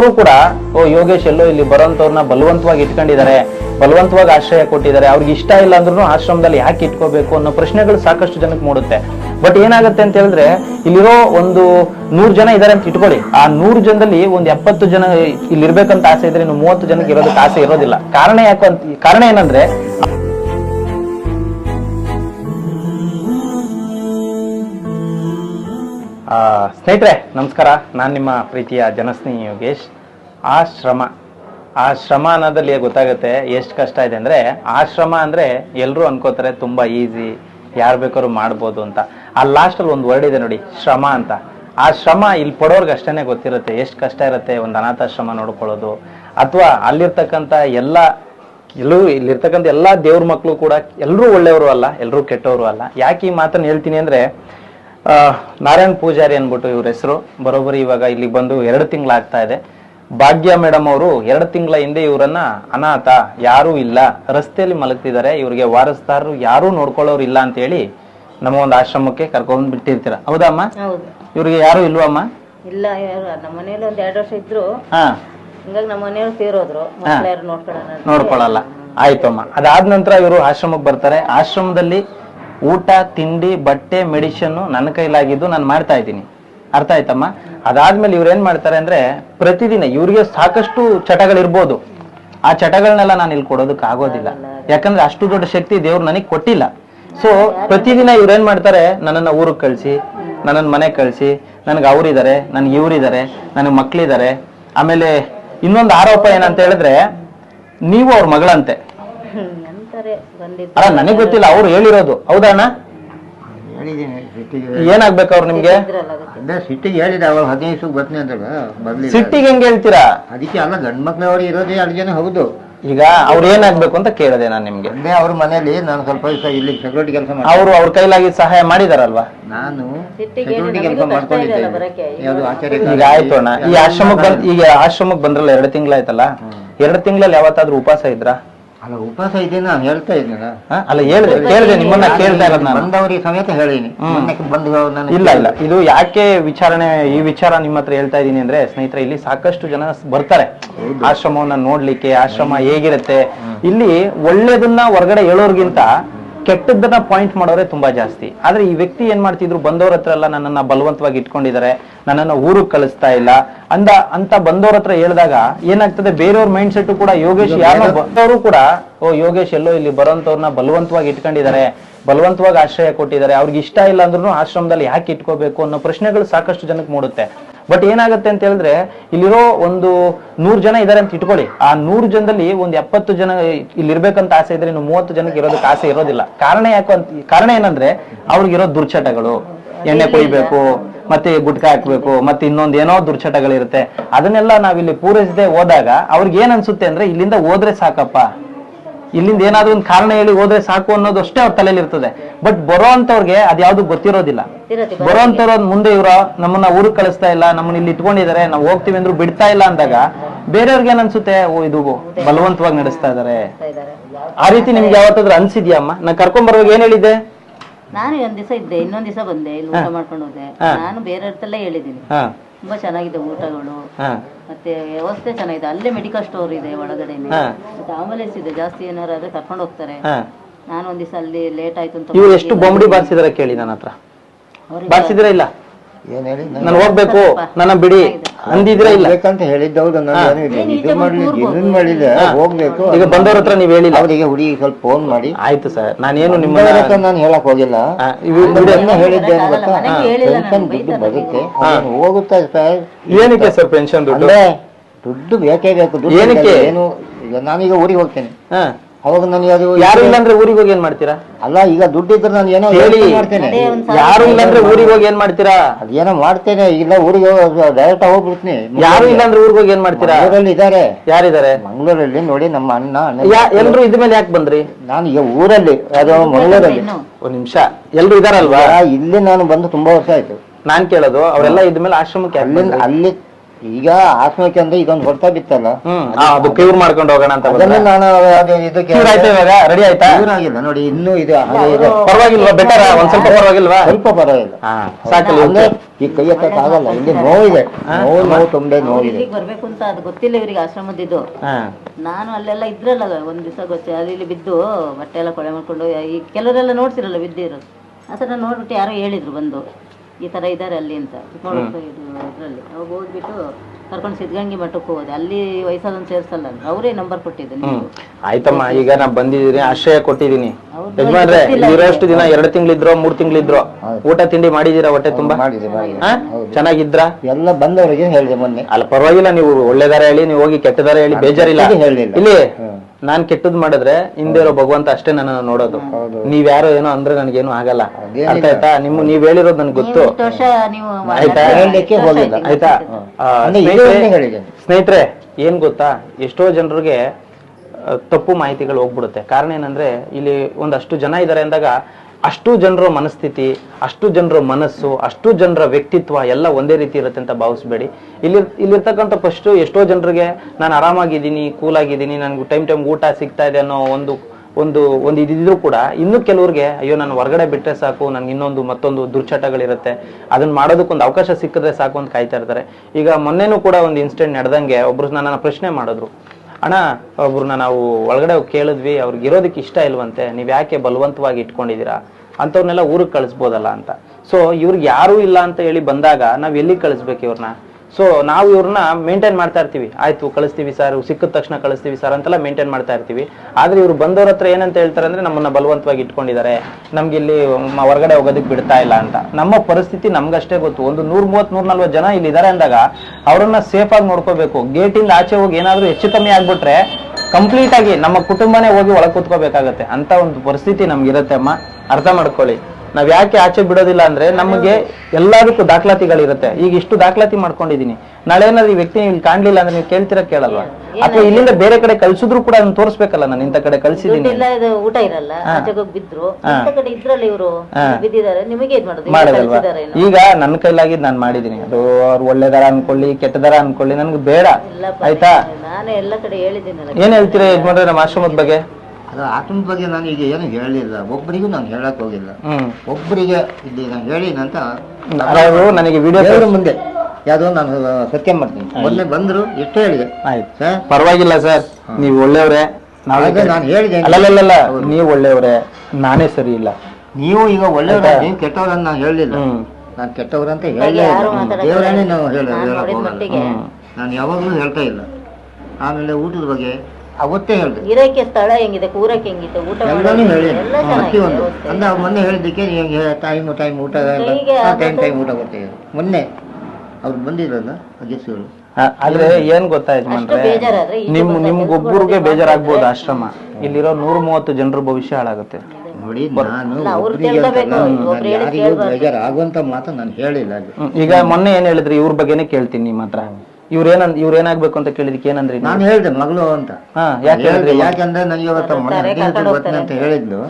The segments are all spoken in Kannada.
ಬಂದವರು ಕೂಡ, ಓ, ಯೋಗೇಶ್ ಎಲ್ಲೋ ಇಲ್ಲಿ ಬರೋಂಥವ್ರನ್ನ ಬಲವಂತವಾಗಿ ಇಟ್ಕೊಂಡಿದ್ದಾರೆ ಬಲವಂತವಾಗಿ ಆಶ್ರಯ ಕೊಟ್ಟಿದ್ದಾರೆ, ಅವ್ರಿಗೆ ಇಷ್ಟ ಇಲ್ಲ ಅಂದ್ರೂ ಆಶ್ರಮದಲ್ಲಿ ಯಾಕೆ ಇಟ್ಕೋಬೇಕು ಅನ್ನೋ ಪ್ರಶ್ನೆಗಳು ಸಾಕಷ್ಟು ಜನಕ್ಕೆ ಮೂಡುತ್ತೆ. ಬಟ್ ಏನಾಗುತ್ತೆ ಅಂತ ಹೇಳಿದ್ರೆ, ಇಲ್ಲಿರೋ ಒಂದು ನೂರು ಜನ ಇದಾರೆ ಅಂತ ಇಟ್ಕೊಳ್ಳಿ. ಆ ನೂರು ಜನದಲ್ಲಿ ಒಂದು ಎಪ್ಪತ್ತು ಜನ ಇಲ್ಲಿ ಇರ್ಬೇಕಂತ ಆಸೆ ಇದ್ರೆ ಇನ್ನು ಮೂವತ್ತು ಜನಕ್ಕೆ ಇರೋದಕ್ಕೆ ಆಸೆ ಇರೋದಿಲ್ಲ. ಕಾರಣ ಯಾಕೆ ಅಂತ ಕಾರಣ ಏನಂದ್ರೆ ಸ್ನೇಹಿತರೆ, ನಮಸ್ಕಾರ. ನಾನು ನಿಮ್ಮ ಪ್ರೀತಿಯ ಜನಸ್ನೇಹಿ ಯೋಗೇಶ್. ಆ ಶ್ರಮ ಆ ಶ್ರಮ ಅನ್ನೋದಲ್ಲಿ ಗೊತ್ತಾಗುತ್ತೆ? ಎಷ್ಟು ಕಷ್ಟ ಇದೆ ಅಂದ್ರೆ, ಆಶ್ರಮ ಅಂದರೆ ಎಲ್ಲರೂ ಅನ್ಕೋತಾರೆ ತುಂಬ ಈಸಿ, ಯಾರು ಬೇಕಾದ್ರೂ ಮಾಡ್ಬೋದು ಅಂತ. ಆ ಲಾಸ್ಟಲ್ಲಿ ಒಂದು ವರ್ಡ್ ಇದೆ ನೋಡಿ, ಶ್ರಮ ಅಂತ. ಆ ಶ್ರಮ ಇಲ್ಲಿ ಪಡೋರ್ಗೆ ಅಷ್ಟೇ ಗೊತ್ತಿರುತ್ತೆ. ಎಷ್ಟು ಕಷ್ಟ ಇರುತ್ತೆ ಒಂದು ಅನಾಥಾಶ್ರಮ ನೋಡ್ಕೊಳ್ಳೋದು. ಅಥವಾ ಅಲ್ಲಿರ್ತಕ್ಕಂಥ ಎಲ್ಲ, ಎಲ್ಲೂ ಇಲ್ಲಿರ್ತಕ್ಕಂಥ ಎಲ್ಲ ದೇವ್ರ ಮಕ್ಕಳು ಕೂಡ ಎಲ್ಲರೂ ಒಳ್ಳೆಯವರು ಅಲ್ಲ ಎಲ್ಲರೂ ಕೆಟ್ಟವರು ಅಲ್ಲ. ಯಾಕೆ ಈ ಮಾತನ್ನು ಹೇಳ್ತೀನಿ ಅಂದ್ರೆ ನಾರಾಯಣ್ ಪೂಜಾರಿ ಅನ್ಬಿಟ್ಟು ಇವ್ರ ಹೆಸರು. ಬರೋಬ್ಬರಿ ಇವಾಗ ಇಲ್ಲಿ ಬಂದು ಎರಡು ತಿಂಗಳಾಗ್ತಾ ಇದೆ. ಭಾಗ್ಯ ಮೇಡಮ್ ಅವರು ಎರಡು ತಿಂಗಳ ಹಿಂದೆ ಇವರನ್ನ ಅನಾಥ ಯಾರೂ ಇಲ್ಲ. ರಸ್ತೆಯಲ್ಲಿ ಮಲಗ್ತಿದ್ದಾರೆ. ಇವ್ರಿಗೆ ವಾರಸ್ದಾರರು ಯಾರೂ ನೋಡ್ಕೊಳ್ಳೋರು ಇಲ್ಲ ಅಂತ ಹೇಳಿ ನಮ್ಮ ಒಂದು ಆಶ್ರಮಕ್ಕೆ ಕರ್ಕೊಂಡ್ ಬಿಟ್ಟಿರ್ತೀರ. ಹೌದಮ್ಮ ಇವ್ರಿಗೆ ಯಾರು ಇಲ್ವಮ್ಮ ಇಲ್ಲ ಯಾರು ನಮ್ಮ ಮನೇಲಿ ಒಂದ್ ಎರಡು ವರ್ಷ ಇದ್ರು. ಹಾ. ಹಿಂಗಾಗಿ ನಮ್ಮ ಮನೆಯವ್ರು ತೀರೋದ್ರು ಮಕ್ಳು ಯಾರು ನೋಡ್ಕೊಳ್ಳೋಣ ಅಂತ. ನೋಡ್ಕೊಳ್ಳಲ್ಲ. ಆಯ್ತಮ್ಮ. ಅದಾದ ನಂತರ ಇವರು ಆಶ್ರಮಕ್ಕೆ ಬರ್ತಾರೆ. ಆಶ್ರಮದಲ್ಲಿ ಊಟ, ತಿಂಡಿ, ಬಟ್ಟೆ ಮೆಡಿಷನ್ ನನ್ನ ಕೈಲಾಗಿದ್ದು ನಾನು ಮಾಡ್ತಾ ಇದ್ದೀನಿ. ಅರ್ಥ ಆಯ್ತಮ್ಮ? ಅದಾದ್ಮೇಲೆ ಇವ್ರು ಏನ್ ಮಾಡ್ತಾರೆ ಅಂದ್ರೆ ಪ್ರತಿದಿನ ಇವ್ರಿಗೆ ಸಾಕಷ್ಟು ಚಟಗಳಿರ್ಬೋದು. ಆ ಚಟಗಳನ್ನೆಲ್ಲ ನಾನು ಇಲ್ಲಿ ಕೊಡೋದಕ್ಕೆ ಆಗೋದಿಲ್ಲ. ಯಾಕಂದ್ರೆ ಅಷ್ಟು ದೊಡ್ಡ ಶಕ್ತಿ ದೇವ್ರು ನನಗೆ ಕೊಟ್ಟಿಲ್ಲ. ಸೊ ಪ್ರತಿದಿನ ಇವ್ರು ಏನ್ ಮಾಡ್ತಾರೆ? ನನ್ನನ್ನ ಊರಿಗೆ ಕಳಿಸಿ ನನ್ನನ್ನ ಮನೆ ಕಳಿಸಿ, ನನಗೆ ಅವರಿದ್ದಾರೆ ನನ್ಗೆ ಇವರಿದ್ದಾರೆ ನನಗೆ ಮಕ್ಳಿದ್ದಾರೆ ಆಮೇಲೆ ಇನ್ನೊಂದು ಆರೋಪ ಏನಂತ ಹೇಳಿದ್ರೆ, ನೀವು ಅವ್ರ ಮಗಳಂತೆ. ಬಂದಿದ್ದು ಅಲ್ಲ ನನಗೆ ಗೊತ್ತಿಲ್ಲ ಅವ್ರು ಹೇಳಿರೋದು. ಹೌದಾ ಅಣ್ಣ? ಹೇಳಿದ್ದೀನಿ ಸಿಟ್ಟಿಗೆ ಏನಾಗ್ಬೇಕು ಅವ್ರು ನಿಮ್ಗೆ? ಇದ್ರಲ್ಲ ಅದಕ್ಕೆ. ಅದೇ ಸಿಟ್ಟಿಗೆ ಹೇಳಿದ ಅವಾಗ ಹದಿನೈದು ದಿವಸಕ್ಕೆ ಬರ್ತೀನಿ ಬರ್ಲಿಲ್ಲ. ಸಿಟ್ಟಿಗೆ ಹೆಂಗ್ ಹೇಳ್ತೀರಾ? ಅದಕ್ಕೆ ಅಲ್ಲ ಗಂಡ್ ಮಕ್ಳವ್ರು ಇರೋದೇ ಎರಡು ಜನ ಹೌದು. ಈಗ ಅವ್ರು ಏನಾಗ್ಬೇಕು ಅಂತ ಕೇಳಿದೆ ನಾನು ನಿಮ್ಗೆ. ಅಂದ್ರೆ ಅವ್ರ ಮನೇಲಿ ನಾನು ಸ್ವಲ್ಪ ದಿವಸ ಇಲ್ಲಿ ಸೆಕ್ಯೂರಿಟಿ ಕೆಲಸ ಮಾಡಿ ಅವ್ರು ಅವ್ರ ಕೈಲಾಗಿ ಸಹಾಯ ಮಾಡಿದಾರಲ್ವಾ? ನಾನು ಸಿಟ್ಟಿಗೆ ಸೆಕ್ಯೂರಿಟಿ ಕೆಲಸ ನಮಗೂ ಕಷ್ಟ ಮಾಡ್ಕೊಂಡಿದ್ದೆ ಇದೆಯಲ್ಲ ಬರಕ್ಕೆ. ಯಾವುದು ಆಚಾರ್ಯ ಈಗ ಆಯ್ತು ಅಣ್ಣ. ಈ ಆಶ್ರಮಕ್ಕೆ ಬಂದ್ ಈಗ ಆಶ್ರಮಕ್ಕೆ ಬಂದ್ರಲ್ಲ ಎರಡು ತಿಂಗಳಾಯ್ತಲ್ಲ? ಎರಡು ತಿಂಗಳಲ್ಲಿ ಯಾವತ್ತಾದ್ರೂ ಉಪವಾಸ ಇದ್ರಾ? ಅಲ್ಲ ಉಪವಾಸ ಇದೀನಿ ನಾನು ಹೇಳ್ತಾ ಇದ್ದೀನಲ್ಲ? ಅಲ್ಲ ಹೇಳಿದೆ ಕೇಳಿದೆ ನಿಮ್ಮನ್ನ ಕೇಳ್ತಾ ಇರೋದು ನಾನು. ಬಂದವರಿಗೆ ಸಮೇತ ಹೇಳಿನಿ ಮೊನ್ನೆ ಬಂದು ನಾನು ಇಲ್ಲ ಇಲ್ಲ. ಇದು ಯಾಕೆ ವಿಚಾರಣೆ ಈ ವಿಚಾರ ನಿಮ್ಮ ಹತ್ರ ಹೇಳ್ತಾ ಇದೀನಿ ಅಂದ್ರೆ ಸ್ನೇಹಿತರೆ ಇಲ್ಲಿ ಸಾಕಷ್ಟು ಜನ ಬರ್ತಾರೆ. ಆಶ್ರಮವನ್ನ ನೋಡ್ಲಿಕ್ಕೆ ಆಶ್ರಮ ಹೇಗಿರುತ್ತೆ? ಇಲ್ಲಿ ಒಳ್ಳೇದನ್ನ ಹೊರಗಡೆ ಹೇಳೋರ್ಗಿಂತ ಕೆಟ್ಟದ್ದನ್ನ ಪಾಯಿಂಟ್ ಮಾಡೋರೆ ತುಂಬಾ ಜಾಸ್ತಿ. ಆದ್ರೆ ಈ ವ್ಯಕ್ತಿ ಏನ್ ಮಾಡ್ತಿದ್ರು? ಬಂದವ್ರ ಹತ್ರ ಎಲ್ಲ ನನ್ನನ್ನ ಬಲವಂತವಾಗಿ ಇಟ್ಕೊಂಡಿದ್ದಾರೆ. ನನ್ನನ್ನ ಊರಿಗೆ ಕಳಿಸ್ತಾ ಇಲ್ಲ. ಅಂದ ಅಂತ ಬಂದವ್ರ ಹತ್ರ ಹೇಳಿದಾಗ ಏನಾಗ್ತದೆ? ಬೇರೆಯವ್ರ ಮೈಂಡ್ ಸೆಟ್ ಕೂಡ ಯೋಗೇಶ್ ಯಾರು ಬಂದವರು ಕೂಡ ಓ ಯೋಗೇಶ್ ಎಲ್ಲೋ ಇಲ್ಲಿ ಬರೋಂತವ್ರನ್ನ ಬಲವಂತವಾಗಿ ಇಟ್ಕೊಂಡಿದ್ದಾರೆ. ಬಲವಂತವಾಗಿ ಆಶ್ರಯ ಕೊಟ್ಟಿದ್ದಾರೆ. ಅವ್ರಿಗೆ ಇಷ್ಟ ಇಲ್ಲ ಅಂದ್ರೂ ಆಶ್ರಮದಲ್ಲಿ ಯಾಕೆ ಇಟ್ಕೋಬೇಕು ಅನ್ನೋ ಪ್ರಶ್ನೆಗಳು ಸಾಕಷ್ಟು ಜನಕ್ಕೆ ಮೂಡುತ್ತೆ. ಬಟ್ ಏನಾಗುತ್ತೆ ಅಂತ ಹೇಳಿದ್ರೆ, ಇಲ್ಲಿರೋ ಒಂದು ನೂರು ಜನ ಇದ್ದಾರೆ ಅಂತ ಇಟ್ಕೊಳ್ಳಿ. ಆ ನೂರು ಜನದಲ್ಲಿ ಒಂದ್ ಎಪ್ಪತ್ತು ಜನ ಇಲ್ಲಿ ಇರ್ಬೇಕಂತ ಆಸೆ ಇದ್ರೆ ಇನ್ನು ಮೂವತ್ತು ಜನಕ್ಕೆ ಇರೋದಕ್ಕೆ ಆಸೆ ಇರೋದಿಲ್ಲ. ಕಾರಣ ಯಾಕೋ ಅಂತ, ಕಾರಣ ಏನಂದ್ರೆ, ಅವ್ರಿಗಿರೋ ದುರ್ಚಟಗಳು. ಎಣ್ಣೆ ಕೊಯ್ಬೇಕು, ಮತ್ತೆ ಗುಟ್ಕಾ ಹಾಕ್ಬೇಕು, ಮತ್ತೆ ಇನ್ನೊಂದ್ ಏನೋ ದುರ್ಚಟಗಳಿರುತ್ತೆ. ಅದನ್ನೆಲ್ಲ ನಾವಿಲ್ಲಿ ಪೂರೈಸದೆ ಹೋದಾಗ ಅವ್ರಿಗೆ ಏನ್ ಅನ್ಸುತ್ತೆ ಅಂದ್ರೆ, ಇಲ್ಲಿಂದ ಹೋದ್ರೆ ಸಾಕಪ್ಪ. ಇಲ್ಲಿಂದ ಏನಾದ್ರು ಒಂದು ಕಾರಣ ಹೇಳಿ ಹೋದ್ರೆ ಸಾಕು ಅನ್ನೋದು ಅಷ್ಟೇ ಅವ್ರ ತಲೆಯಲ್ಲಿ ಇರ್ತದೆ. ಬಟ್ ಬರೋ ಅಂತವ್ರಿಗೆ ಅದ್ಯಾವ್ದು ಗೊತ್ತಿರೋದಿಲ್ಲ. ಬರೋ ಅಂತವ್ರ ಮುಂದೆ ಇವ್ರ ನಮ್ಮನ್ನ ಊರಿಗೆ ಕಳಿಸ್ತಾ ಇಲ್ಲ ನಮ್ಮನ್ನ ಇಲ್ಲಿ ಇಟ್ಕೊಂಡಿದ್ದಾರೆ ನಾವು ಹೋಗ್ತೀವಿ ಅಂದ್ರು ಬಿಡ್ತಾ ಇಲ್ಲ ಅಂದಾಗ ಬೇರೆಯವ್ರಿಗೆ ಏನ್ ಅನ್ಸುತ್ತೆ? ಓ ಇದು ಬಲವಂತವಾಗಿ ನಡೆಸ್ತಾ ಇದಾರೆ. ಆ ರೀತಿ ನಿಮ್ಗೆ ಯಾವತ್ತಾದ್ರೂ ಅನ್ಸಿದ್ಯಾ ಅಮ್ಮ? ನಾ ಕರ್ಕೊಂಡ್ ಬರುವಾಗ ಏನ್ ಹೇಳಿದ್ದೆ? ನಾನು ಒಂದ್ ದಿವಸ ಇದ್ದೆ ಇನ್ನೊಂದ್ ದಿವಸ ಬಂದೆ ಇಲ್ಲಿ ಊಟ ಮಾಡ್ಕೊಂಡು ಹೋದೆ. ನಾನು ಬೇರೆ ಹತ್ರಲ್ಲೇ ಹೇಳಿದ್ದೀನಿ. ತುಂಬಾ ಚೆನ್ನಾಗಿದೆ ಊಟಗಳು. ಮತ್ತೆ ವ್ಯವಸ್ಥೆ ಚೆನ್ನಾಗಿದೆ. ಅಲ್ಲೇ ಮೆಡಿಕಲ್ ಸ್ಟೋರ್ ಇದೆ ಒಳಗಡೆ ಹಾ. ಮತ್ತೆ ಆಂಬುಲೆನ್ಸ್ ಇದೆ. ಜಾಸ್ತಿ ಏನಾರು ಆದ್ರೆ ಕರ್ಕೊಂಡು ಹೋಗ್ತಾರೆ. ಹಾ. ನಾನು ಒಂದ್ ದಿವಸ ಅಲ್ಲಿ ಲೇಟ್ ಆಯ್ತು ಅಂತ ಇವ್ರು ಎಷ್ಟು ಬೊಂಬಡಿ ಬಾರಿಸಿದಾರೆ ಕೇಳಿ ನನ್ನ ಹತ್ರ. ಅವ್ರಿಗೆ ಬಾರಿಸಿದ್ರ ಇಲ್ಲ? ಏನ್ ಹೇಳಿ? ನಾನು ಹೋಗ್ಬೇಕು. ನನ್ನ ಬಿಡಿ. ಅಂದಿದ್ರ ಇಲ್ಲ. ಬೇಕಂತ ಹೇಳಿದ್ದವ್ರು ನಾನು ಏನು ಇಲ್ಲ. ಇದು ಮಾಡ್ಲಿ ಇದನ್ ಮಾಡಿಲ್ಲ ಹೋಗ್ಬೇಕು ಈಗ ಬಂದವ್ರ ಹತ್ರ ನೀವ್ ಹೇಳಿಲ್ಲ. ಅವರಿಗೆ ಹುಡುಗಿ ಸ್ವಲ್ಪ ಫೋನ್ ಮಾಡಿ. ಆಯ್ತು ಸರ್. ನಾನೇನು ನಿಮ್ಮ ನಾನು ಹೇಳಕ್ ಹೋಗಿಲ್ಲ. ಇದನ್ನ ಹೇಳಿದ್ದೆ ಗೊತ್ತಾ? ಹೇಳಿಲ್ಲ ಪೆನ್ಷನ್ ನಾನು, ದುಡ್ಡು ಬರುತ್ತೆ ಹೋಗುತ್ತಾ ಸರ್? ಏನಕ್ಕೆ ಸರ್ ಪೆನ್ಷನ್ ದುಡ್ಡು? ದುಡ್ಡು ಬೇಕೇ ಬೇಕು ದುಡ್ಡು ಏನಕ್ಕೆ? ಏನು ಈಗ ನಾನೀಗ ಊರಿಗೆ ಹೋಗ್ತೇನೆ. ಹಾ. ಅವಾಗ ನನಗೆ ಅದು ಯಾರು ಇಲ್ಲಾಂದ್ರೆ ಊರಿಗೆ ಹೋಗಿ ಏನ್ ಮಾಡ್ತೀರಾ? ಅಲ್ಲ ಈಗ ದುಡ್ಡು ಇದ್ರೆ ನಾನು ಏನೋ ಹೇಳಿ. ಯೋಚ್ನೆ ಮಾಡ್ತೇನೆ. ಅದೇ ಒಂದ್ ಸಾವಿರ ಯಾರು ಇಲ್ಲಾಂದ್ರೆ ಊರಿಗೆ ಹೋಗಿ ಏನ್ ಮಾಡ್ತೀರಾ? ಅದೇನೋ ಮಾಡ್ತೇನೆ ಇಲ್ಲ ಊರಿಗೆ ಡೈರೆಕ್ಟ್ ಹೋಗ್ಬಿಡ್ತೀನಿ. ಯಾರು ಇಲ್ಲಾಂದ್ರೆ ಊರಿಗೆ ಹೋಗಿ ಏನ್ ಮಾಡ್ತೀರಾ? ಊರಲ್ಲಿ ಇದ್ದಾರೆ. ಯಾರಿದ್ದಾರೆ? ಮಂಗಳೂರಲ್ಲಿ ನೋಡಿ ನಮ್ಮ ಅಣ್ಣ ಅಣ್ಣ ಯಾ ಎಲ್ರು ಇದ್ಮೇಲೆ ಯಾಕೆ ಬಂದ್ರಿ? ನಾನು ಈಗ ಊರಲ್ಲಿ ಅದು ಮಂಗಳೂರಲ್ಲಿ. ಇನ್ನು. ಒಂದ್ ನಿಮಿಷ. ಎಲ್ರು ಇದಾರಲ್ವಾ? ಇಲ್ಲಿ ನಾನು ಬಂದು ತುಂಬಾ ವರ್ಷ ಆಯ್ತು. ನಾನ್ ಕೇಳೋದು ಅವರೆಲ್ಲ ಇದ್ಮೇಲೆ ಆಶ್ರಮಕ್ಕೆ ಯಾಕೆ ಅಲ್ಲಿಂದ ಬಂದ್ರಿ? ಅಲ್ಲಿ ಈಗ ಆತ್ಮಕ್ಕೆ ಅಂದ್ರೆ ಇದೊಂದು ಹೊಡೆತ ಬಿತ್ತಲ್ಲ. ಅದು ಕ್ಯೂರ್ ಮಾಡ್ಕೊಂಡು ಹೋಗೋಣ ಅಂತ ಅದನ್ನ ನಾನು ಅದು ಇದಕ್ಕೆ ಕ್ಯೂರ್ ಆಯ್ತಾ ಇವಾಗ? ರೆಡಿ ಆಯ್ತಾ? ಕ್ಯೂರ್ ಆಗಿಲ್ಲ. ನೋಡಿ ಇನ್ನೂ ಇದು ಹಾಗೆ ಇದೆ. ಪರವಾಗಿಲ್ವಾ? ಬೆಟರ್ ಒಂದ್ ಸ್ವಲ್ಪ ಪರವಾಗಿಲ್ವಾ? ಸ್ವಲ್ಪ ಪರವಾಗಿಲ್ಲ. ಹಾ ಸಾಕಲ್ಲ ಅಂದ್ರೆ ಈ ಕೈ ಎತ್ತಕ್ಕೆ ಆಗಲ್ಲ. ಇಲ್ಲಿ ನೋವಿದೆ ನೋವು ನೋವು ತುಂಬೆ ನೋವಿದೆ ಬರ್ಬೇಕು ಅಂತ ಅದು ಗೊತ್ತಿಲ್ಲ ಇವರಿಗೆ ಆಶ್ರಮದಿದ್ದು ನಾನು ಅಲ್ಲೆಲ್ಲ ಇದ್ರಲ್ಲ ಒಂದ್ ದಿವಸ ಗೊತ್ತೆ ಅಲ್ಲಿ ಇಲ್ಲಿ ಬಿದ್ದು ಬಟ್ಟೆ ಎಲ್ಲ ಕೊಳೆ ಮಾಡ್ಕೊಂಡು ಈ ಕೆಲವರೆಲ್ಲ ನೋಡ್ತಿರಲ್ಲ ಬಿದ್ದಿರೋದು ಆ ಥರ ನೋಡ್ಬಿಟ್ಟು ಯಾರೋ ಹೇಳಿದ್ರು ಬಂದು. ಈ ತರ ಇದ್ದಾರೆ ಅಲ್ಲಿ ಅಂತ. ಚಿಕ್ಕಮಗಳೂರು ಇದು ಇದರಲ್ಲಿ ಅವಾಗ ಹೋಗ್ಬಿಟ್ಟು ಕರ್ಕೊಂಡು ಸಿದ್ಧಗಂಗೆ ಮಠಕ್ಕೆ ಹೋದೆ. ಅಲ್ಲಿ ವಯಸ್ಸಾದನ್ ಸೇರ್ಸಲ್ಲ. ಅವರೇ ನಂಬರ್ ಕೊಟ್ಟಿದ್ದೀನಿ ನೀವು. ಆಯ್ತಮ್ಮ ಈಗ ನಾ ಬಂದಿದ್ದೀನಿ ಆಶ್ರಯ ಕೊಟ್ಟಿದ್ದೀನಿ. ಯಜಮಾನ್ರೆ ಇರೋಷ್ಟು ದಿನ ಎರಡ್ ತಿಂಗಳಿದ್ರು ಮೂರ್ ತಿಂಗಳಿದ್ರು. ಊಟ ತಿಂಡಿ ಮಾಡಿದೀರಾ ಹೊಟ್ಟೆ ತುಂಬಾ? ಚೆನ್ನಾಗಿದ್ರ ಮಾಡಿದೆ ಹಾ? ಚೆನ್ನಾಗಿದ್ರಾ? ಎಲ್ಲ ಬಂದವರಿಗೆ ಹೇಳಿದೆ ಮೊನ್ನೆ. ಅಲ್ಲ ಪರವಾಗಿಲ್ಲ ನೀವು ಒಳ್ಳೆದಾರ ಹೇಳಿ ನೀವು ಹೋಗಿ ಕೆಟ್ಟದಾರ ಹೇಳಿ ಬೇಜಾರಿಲ್ಲ. ಇಲ್ಲಿ. ನಾನ್ ಕೆಟ್ಟದ್ ಮಾಡಿದ್ರೆ ಹಿಂದೆ ಇರೋ ಭಗವಂತ ಅಷ್ಟೇ ನನ್ನ ನೋಡೋದು. ನೀವ್ ಯಾರೋ ಏನೋ ಅಂದ್ರೆ ನನ್ಗೇನು ಆಗಲ್ಲ. ಅರ್ಥ ಆಯ್ತಾ? ನಿಮ್ ನೀವ್ ಹೇಳಿರೋದು ನನ್ಗೆ ಗೊತ್ತು. ಇಷ್ಟು ವರ್ಷ ನೀವು ಆಯ್ತಾ? ಸ್ನೇಹಿತರೆ- ಏನ್ ಗೊತ್ತಾ? ಎಷ್ಟೋ ಜನರಿಗೆ ತಪ್ಪು ಮಾಹಿತಿಗಳು ಹೋಗ್ಬಿಡುತ್ತೆ. ಕಾರಣ ಏನಂದ್ರೆ ಇಲ್ಲಿ ಒಂದಷ್ಟು ಜನ ಇದ್ದಾರೆ ಅಂದಾಗ ಅಷ್ಟು ಜನರ ಮನಸ್ಥಿತಿ, ಅಷ್ಟು ಜನರ ಮನಸ್ಸು, ಅಷ್ಟು ಜನರ ವ್ಯಕ್ತಿತ್ವ ಎಲ್ಲ ಒಂದೇ ರೀತಿ ಇರುತ್ತೆ ಅಂತ ಭಾವಿಸ್ಬೇಡಿ. ಇಲ್ಲಿ ಇಲ್ಲಿರ್ತಕ್ಕಂಥ ಫಸ್ಟ್ ಎಷ್ಟೋ ಜನರಿಗೆ ನಾನು ಆರಾಮಾಗಿದ್ದೀನಿ, ಕೂಲಾಗಿದ್ದೀನಿ, ನನಗೆ ಟೈಮ್ ಟೈಮ್ ಊಟ ಸಿಗ್ತಾ ಇದೆ ಅನ್ನೋ ಒಂದು ಒಂದು ಒಂದು ಇದಿದ್ರು ಕೂಡ ಇನ್ನು ಕೆಲವ್ರಿಗೆ, ಅಯ್ಯೋ, ನಾನು ಹೊರಗಡೆ ಬಿಟ್ಟರೆ ಸಾಕು, ನನ್ಗೆ ಇನ್ನೊಂದು ಮತ್ತೊಂದು ದುರ್ಚಟಗಳಿರುತ್ತೆ. ಅದನ್ನ ಮಾಡೋದಕ್ಕೊಂದು ಅವಕಾಶ ಸಿಕ್ಕಿದ್ರೆ ಸಾಕು ಅಂತ ಕಾಯ್ತಾ ಇರ್ತಾರೆ. ಈಗ ಮೊನ್ನೆನೂ ಕೂಡ ಒಂದು ಇನ್ಸಿಡೆಂಟ್ ನಡೆದಂಗೆ ಒಬ್ರು ನನ್ನ ಪ್ರಶ್ನೆ ಮಾಡಿದ್ರು. ಅಣ್ಣ, ಒಬ್ರನ್ನ ನಾವು ಒಳಗಡೆ ಕೇಳಿದ್ವಿ, ಅವ್ರಿಗೆ ಇರೋದಕ್ಕೆ ಇಷ್ಟ ಇಲ್ವಂತೆ, ನೀವು ಯಾಕೆ ಬಲವಂತವಾಗಿ ಇಟ್ಕೊಂಡಿದ್ದೀರಾ? ಅಂಥವ್ರನ್ನೆಲ್ಲ ಊರಿಗೆ ಕಳಿಸ್ಬೋದಲ್ಲ ಅಂತ. ಸೊ ಇವ್ರಿಗೆ ಯಾರೂ ಇಲ್ಲ ಅಂತ ಹೇಳಿ ಬಂದಾಗ ನಾವು ಎಲ್ಲಿಗೆ ಕಳಿಸ್ಬೇಕು ಇವ್ರನ್ನ? ಸೊ ನಾವು ಇವ್ರನ್ನ ಮೇಂಟೈನ್ ಮಾಡ್ತಾ ಇರ್ತೀವಿ. ಆಯ್ತು, ಕಳಿಸ್ತೀವಿ ಸರ್ ಸಿಕ್ಕಿದ ತಕ್ಷಣ ಕಳಿಸ್ತೀವಿ ಸರ್ ಅಂತೆಲ್ಲ ಮೇಂಟೈನ್ ಮಾಡ್ತಾ ಇರ್ತೀವಿ. ಆದ್ರೆ ಇವ್ರು ಬಂದವ್ರ ಹತ್ರ ಏನಂತ ಹೇಳ್ತಾರೆ ಅಂದ್ರೆ ನಮ್ಮನ್ನ ಬಲವಂತವಾಗಿ ಇಟ್ಕೊಂಡಿದ್ದಾರೆ. ನಮ್ಗೆ ಇಲ್ಲಿ ಹೊರಗಡೆ ಹೋಗೋದಕ್ಕೆ ಬಿಡ್ತಾ ಇಲ್ಲ ಅಂತ. ನಮ್ಮ ಪರಿಸ್ಥಿತಿ ನಮ್ಗಷ್ಟೇ ಗೊತ್ತು. ಒಂದು ನೂರ್ ಮೂವತ್ ನೂರ್ ನಲ್ವತ್ತು ಜನ ಇಲ್ಲಿ ಇದಾರೆ ಅಂದಾಗ ಅವ್ರನ್ನ ಸೇಫ್ ಆಗಿ ನೋಡ್ಕೋಬೇಕು. ಗೇಟಿಂದ ಆಚೆ ಹೋಗಿ ಏನಾದ್ರೂ ಹೆಚ್ಚು ಕಮ್ಮಿ ಆಗ್ಬಿಟ್ರೆ ಕಂಪ್ಲೀಟ್ ಆಗಿ ನಮ್ಮ ಕುಟುಂಬನೇ ಹೋಗಿ ಒಳಗೆ ಕೂತ್ಕೋಬೇಕಾಗತ್ತೆ. ಅಂತ ಒಂದು ಪರಿಸ್ಥಿತಿ ನಮ್ಗಿರತ್ತೆ ಅಮ್ಮ. ಅರ್ಥ ಮಾಡ್ಕೊಳ್ಳಿ. ನಾವ್ ಯಾಕೆ ಆಚೆ ಬಿಡೋದಿಲ್ಲ ಅಂದ್ರೆ ನಮಗೆ ಎಲ್ಲದಕ್ಕೂ ದಾಖಲಾತಿಗಳಿರುತ್ತೆ. ಈಗ ಇಷ್ಟು ದಾಖಲಾತಿ ಮಾಡ್ಕೊಂಡಿದೀನಿ. ನಾಳೆ ಏನಾದ್ರು ಈ ವ್ಯಕ್ತಿ ಇಲ್ಲಿ ಕಾಣ್ಲಿಲ್ಲ ಅಂದ್ರೆ ನೀವು ಕೇಳ್ತೀರಾ ಕೇಳಲ್ವಾ? ಅಥವಾ ಇಲ್ಲಿಂದ ಬೇರೆ ಕಡೆ ಕಳ್ಸಿದ್ರು ಕೂಡ ಅದನ್ನ ತೋರಿಸ್ಬೇಕಲ್ಲ ನಾನು ಇಂತ ಕಡೆ ಕಳ್ಸಿದೀನಿ ಊಟ ಇರಲ್ಲ ಬಿದ್ರು. ಕಡೆ ಇದ್ರಲ್ಲಿ ಇವರು ಬಿದ್ದಿದ್ದಾರೆ ನಿಮಗೆ ಮಾಡೋದಲ್ವಾ ಈಗ ನನ್ನ ಕೈಲಾಗಿದ್ ನಾನು ಮಾಡಿದೀನಿ. ಅದು ಅವ್ರು ಒಳ್ಳೆದಾರ ಅನ್ಕೊಳ್ಳಿ ಕೆಟ್ಟದಾರ ಅನ್ಕೊಳ್ಳಿ ನನ್ಗೆ ಬೇಡ. ಆಯ್ತಾ? ನಾನು ಎಲ್ಲ ಕಡೆ ಏನ್ ಹೇಳ್ತೀರಾ ಯಜಮಾನ್ರೆ ನಮ್ಮ ಆಶ್ರಮದ ಬಗ್ಗೆ? ಅದು ಆತ್ಮದ ಬಗ್ಗೆ ನಾನು ಈಗ ಏನು ಹೇಳಿಲ್ಲ. ಒಬ್ಬರಿಗೂ ನಾನು ಹೇಳಕ್ ಹೋಗಿಲ್ಲ. ಒಬ್ಬರಿಗೆ ಇಲ್ಲಿ ನಾನು ಹೇಳಿನಂತ ನನಗೆ ವಿಡಿಯೋ ದೇವರ ಮುಂದೆ. ಯಾವುದೋ ನಾನು ಸತ್ಯ ಮಾಡ್ತೀನಿ. ಮೊನ್ನೆ ಬಂದ್ರು ಎಷ್ಟು ಹೇಳಿದೆ. ಆಯ್ತು. ಸರ್? ಪರವಾಗಿಲ್ಲ ಸರ್. ನೀವು ಒಳ್ಳೆಯವ್ರೆ. ನಾಳೆ ನಾನು ಹೇಳಿದೆ ಅಲ್ಲಲ್ಲ ನೀವು ಒಳ್ಳೆಯವ್ರೆ. ನಾನೇ ಸರಿ ಇಲ್ಲ. ನೀವು ಈಗ ಒಳ್ಳೆಯವ್ರ ನೀವು ಕೆಟ್ಟವ್ರನ್ನ ನಾನು ಹೇಳಲಿಲ್ಲ ನಾನು ಕೆಟ್ಟವ್ರಂತ ಹೇಳಲೇ ದೇವರನ್ನೇ ನಾವು ಹೇಳ ನಾನು ಯಾವಾಗಲೂ ಹೇಳ್ತಾ ಇಲ್ಲ. ಆಮೇಲೆ ಊಟದ ಬಗ್ಗೆ ಅವತ್ತೇ ಹೇಳಿದೆ. ಇರಕ್ಕೆ ಸ್ಥಳ ಹೆಂಗಿದೆ ಕೂರಕ್ಕೆ ಹೆಂಗಿದೆ ಊಟ ಎಲ್ಲಾನು ಹೇಳಿ. ಪ್ರತಿಯೊಂದು. ಅಂದ್ರೆ ಅವ್ರು ಮೊನ್ನೆ ಹೇಳಿದ್ದಕ್ಕೆ ಟೈಮ್ ಟೈಮ್ ಊಟ ಹೀಗೆ ಟೈಮ್ ಟೈಮ್ ಊಟ ಕೊಡ್ತೇವೆ ಮೊನ್ನೆ ಅವ್ರು ಬಂದಿದ್ರಲ್ಲ ಅಧ್ಯಕ್ಷರು ಆದ್ರೆ ಏನ್ ಗೊತ್ತಾಯ್ತು ಈಗ ನಿಮ್ ನಿಮ್ಗೊಬ್ಬರಿಗೆ ಬೇಜಾರಾಗ್ಬೋದು ಆಶ್ರಮ. ಇಲ್ಲಿರೋ ನೂರ ಮೂವತ್ತು ಜನರ ಭವಿಷ್ಯ ಹಾಳಾಗುತ್ತೆ. ನೋಡಿ ನಾನು ಬೇಜಾರಾಗುವಂತ ಮಾತು ನಾನು ಹೇಳಿಲ್ಲ. ಈಗ ಮೊನ್ನೆ ಏನ್ ಹೇಳಿದ್ರಿ? ಇವ್ರ ಬಗ್ಗೆನೇ ಕೇಳ್ತೀನಿ ನಿಮ್ಮ ಹತ್ರ. ಇವ್ರೇನನ್ ಇವ್ರೇನಾಗ್ಬೇಕು ಅಂತ ಕೇಳಿದಕ್ಕೆ ಏನಂದ್ರಿ ನೀವು? ನಾನು ಹೇಳ್ದೆ ಮಗಳು ಅಂತ. ಹಾ ಯಾಕೆ ಹೇಳ್ದೆ, ಯಾಕಂದ್ರೆ ನನಗೆ ಇವತ್ತು ಮೊನ್ನೆ ಬರ್ತಾರೆ, ಹದಿನೈದು ಕರ್ಕೊಂಡು ಬರ್ತೀನಿ ಅಂತ ಹೇಳಿದ್ಲು.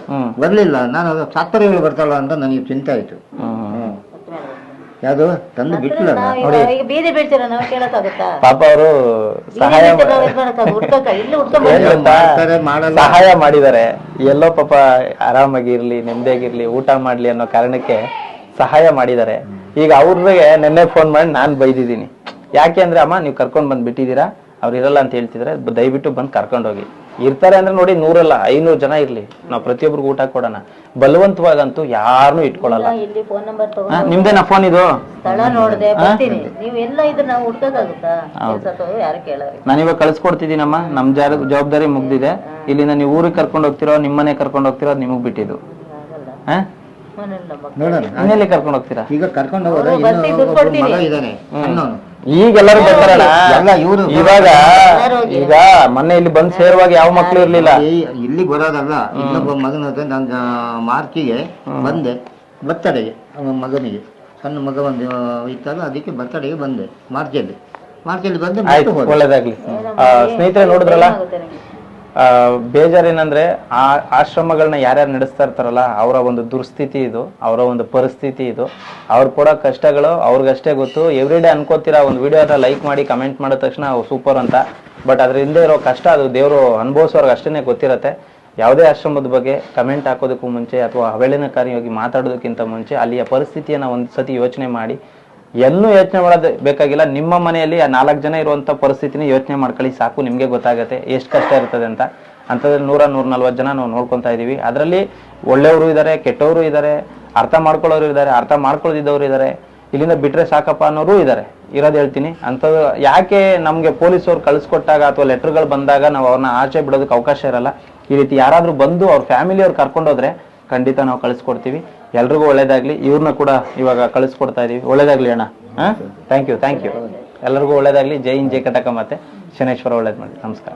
ಬರ್ಲಿಲ್ಲ ನಾನು ಅದು ಸಾತ್ಪರ್ಯಗಳು ಬರ್ತಾಳ ಅಂತ ನನಗೆ ಚಿಂತೆ ಆಯ್ತು. ಹ್ಮ್ ಹ್ಮ್. ಯಾವುದು? ತಂದು ಬಿಟ್ಲ ನಾವು ಈಗ- ಈಗ ಬೀದಿ ಬೀಳ್ತೀರ ನಾವು? ಕೇಳಕ್ಕಾಗುತ್ತಾ? ಪಾಪ ಅವರು ಬೀದಿ ಸಹಾಯ ಬೀಳ್ತೀರ ನಾವು ಇದ್ ಮಾಡಕ್ಕಾಗ ಹುಡ್ಕಕ್ಕ ಇಲ್ಲಿ ಹುಡ್ಕೊಂಡ್ ಏನ್ ಮಾಡ್ತಾರೆ, ಮಾಡಲ್ಲ. ಸಹಾಯ ಮಾಡಿದ್ದಾರೆ. ಎಲ್ಲೋ ಪಾಪ ಆರಾಮಾಗಿರ್ಲಿ ನೆಮ್ಮದಿಯಾಗಿರ್ಲಿ ಊಟ ಮಾಡ್ಲಿ ಅನ್ನೋ ಕಾರಣಕ್ಕೆ ಸಹಾಯ ಮಾಡಿದ್ದಾರೆ. ಈಗ ಅವ್ರಿಗೆ ನೆನ್ನೆ ಫೋನ್ ಮಾಡಿ ನಾನ್ ಬೈದಿದ್ದೀನಿ. ಯಾಕೆ ಅಂದ್ರೆ ಅಮ್ಮ ನೀವು ಕರ್ಕೊಂಡು ಬಂದ್ ಬಿಟ್ಟಿದ್ದೀರಾ? ಅವ್ರು ಇರಲ್ಲ ಅಂತ ಹೇಳ್ತಿದ್ರೆ. ದಯವಿಟ್ಟು ಬಂದ್ ಕರ್ಕೊಂಡ್ ಹೋಗಿ ಇರ್ತಾರೆ ಅಂದ್ರೆ ನೋಡಿ ನೂರಲ್ಲ ಐನೂರು ಜನ ಇರ್ಲಿ. ನಾವು ಪ್ರತಿಯೊಬ್ಬರಿಗೂ ಊಟ ಕೊಡೋಣ. ಬಲವಂತವಾಗಂತೂ ಯಾರನ್ನೂ ಇಟ್ಕೊಳ್ಳಲ್ಲ ಇಲ್ಲಿ ಫೋನ್ ಇದು? ಸ್ಥಳ ನೋಡ್ದೆ ಬರ್ತೀನಿ. ನೀವು ಎಲ್ಲ ಇದ್ರೆ ನಾವು ಹುಡ್ಕಕ್ಕಾಗುತ್ತಾ ಕೆಲ್ಸ ಯಾರು ಕೇಳೋರಿ ನಾನಿವಾಗ ಕಳ್ಸ್ಕೊಡ್ತಿದ್ದೀನಮ್ಮ. ನಮ್ ಜಾರ ಜವಾಬ್ದಾರಿ ಮುಗ್ದಿದೆ. ಇಲ್ಲಿಂದ ನೀವು ಊರಿಗೆ ಕರ್ಕೊಂಡು ಹೋಗ್ತಿರೋ ನಿಮ್ಮನೆ ಕರ್ಕೊಂಡು ಹೋಗ್ತಿರೋ ಅದು ನಿಮಗ್ ಬಿಟ್ಟಿದ್ದು. ಹಾ? ಕರ್ಕೊಂಡು ಹೋಗ್ತೀರಾ? ಈಗ ಕರ್ಕೊಂಡು ಈಗ ಎಲ್ಲರೂ ಬರ್ತಾರಲ್ಲ. ಎಲ್ಲ ಇವ್ರು ಇವಾಗ ಈಗ ಮೊನ್ನೆ ಇಲ್ಲಿ ಬಂದ್ ಸೇರುವಾಗ ಯಾವ ಮಕ್ಳು ಇರ್ಲಿಲ್ಲ. ಇಲ್ಲಿ ಬರೋದಲ್ಲ ಇನ್ನೊಬ್ಬ ಮಗನ ನನ್ನ ನಾನು ಮಾರ್ಚಿಗೆ ಬಂದೆ ಬರ್ತಡೆಗೆ ಅವನ ಮಗನಿಗೆ. ಸಣ್ಣ ಮಗ ಒಂದು ಇತ್ತಲ್ಲ ಅದಕ್ಕೆ ಬರ್ತಡೆಗೆ ಬಂದೆ ಮಾರ್ಚಲ್ಲಿ ಮಾರ್ಚಲ್ಲಿ ಬಂದೆ. ಒಳ್ಳೇದಾಗ್ಲಿ. ಆ, ಸ್ನೇಹಿತರೆ ನೋಡಿದ್ರಲ್ಲ? ಬೇಜಾರೇನಂದ್ರೆ ಆ ಆಶ್ರಮಗಳನ್ನ ಯಾರ್ಯಾರು ನಡೆಸ್ತಾ ಇರ್ತಾರಲ್ಲ, ಅವರ ಒಂದು ದುರ್ಸ್ಥಿತಿ ಇದು, ಅವರ ಒಂದು ಪರಿಸ್ಥಿತಿ ಇದು. ಅವ್ರು ಕೊಡೋ ಕಷ್ಟಗಳು ಅವ್ರಿಗಷ್ಟೇ ಗೊತ್ತು. ಎವ್ರಿ ಡೇ ಅನ್ಕೋತೀರಾ ಒಂದು ವಿಡಿಯೋ ಹತ್ರ ಲೈಕ್ ಮಾಡಿ ಕಮೆಂಟ್ ಮಾಡಿದ ತಕ್ಷಣ ಸೂಪರ್ ಅಂತ. ಬಟ್ ಅದ್ರ ಹಿಂದೆ ಇರೋ ಕಷ್ಟ ಅದು ದೇವರು ಅನುಭವಿಸೋರ್ಗೆ ಅಷ್ಟೇ ಗೊತ್ತಿರತ್ತೆ. ಯಾವುದೇ ಆಶ್ರಮದ ಬಗ್ಗೆ ಕಮೆಂಟ್ ಹಾಕೋದಕ್ಕೂ ಮುಂಚೆ ಅಥವಾ ಅವಹೇಳನಕಾರಿಯಾಗಿ ಮಾತಾಡೋದಕ್ಕಿಂತ ಮುಂಚೆ ಅಲ್ಲಿಯ ಪರಿಸ್ಥಿತಿಯನ್ನು ಒಂದು ಸತಿ ಯೋಚನೆ ಮಾಡಿ ಎಲ್ಲೂ ಯೋಚನೆ ಮಾಡೋದು ಬೇಕಾಗಿಲ್ಲ. ನಿಮ್ಮ ಮನೆಯಲ್ಲಿ ಆ ನಾಲ್ಕು ಜನ ಇರುವಂತ ಪರಿಸ್ಥಿತಿನ ಯೋಚನೆ ಮಾಡ್ಕೊಳ್ಳಿ, ಸಾಕು, ನಿಮಗೆ ಗೊತ್ತಾಗುತ್ತೆ ಎಷ್ಟು ಕಷ್ಟ ಇರ್ತದೆ ಅಂತ. ಅಂಥದ್ರಲ್ಲಿ ನೂರ ನೂರ ನಲ್ವತ್ತು ಜನ ನಾವು ನೋಡ್ಕೊತಾ ಇದ್ದೀವಿ ಅದರಲ್ಲಿ ಒಳ್ಳೆಯವರು ಇದ್ದಾರೆ ಕೆಟ್ಟವರು ಇದ್ದಾರೆ ಅರ್ಥ ಮಾಡ್ಕೊಳ್ಳೋರು ಇದ್ದಾರೆ ಅರ್ಥ ಮಾಡ್ಕೊಳ್ಳದಿದ್ದವರು ಇದ್ದಾರೆ ಇಲ್ಲಿಂದ ಬಿಟ್ರೆ ಸಾಕಪ್ಪ ಅನ್ನೋರು ಇದ್ದಾರೆ ಇರೋದು ಹೇಳ್ತೀನಿ. ಅಂಥದ್ದು ಯಾಕೆ ನಮಗೆ ಪೊಲೀಸವ್ರು ಕಳಿಸ್ಕೊಟ್ಟಾಗ ಅಥವಾ ಲೆಟ್ರ್ಗಳು ಬಂದಾಗ ನಾವು ಅವ್ರನ್ನ ಆಚೆ ಬಿಡೋದಕ್ಕೆ ಅವಕಾಶ ಇರಲ್ಲ? ಈ ರೀತಿ ಯಾರಾದರೂ ಬಂದು ಅವ್ರ ಫ್ಯಾಮಿಲಿಯವ್ರು ಕರ್ಕೊಂಡೋದ್ರೆ ಖಂಡಿತ ನಾವು ಕಳಿಸ್ಕೊಡ್ತೀವಿ. ಎಲ್ರಿಗೂ ಒಳ್ಳೇದಾಗ್ಲಿ. ಇವ್ರನ್ನ ಕೂಡ ಇವಾಗ ಕಳಿಸ್ಕೊಡ್ತಾ ಇದೀವಿ. ಒಳ್ಳೇದಾಗ್ಲಿ ಅಣ್ಣ. ಹಾ? ಥ್ಯಾಂಕ್ ಯು ಥ್ಯಾಂಕ್ ಯು ಎಲ್ಲರಿಗೂ ಒಳ್ಳೇದಾಗ್ಲಿ. ಜೈ ಇನ್ ಜೈ ಕಟಕ ಮತ್ತೆ ಶನೇಶ್ವರ ಒಳ್ಳೇದ್ ಮಾಡಿ ನಮಸ್ಕಾರ.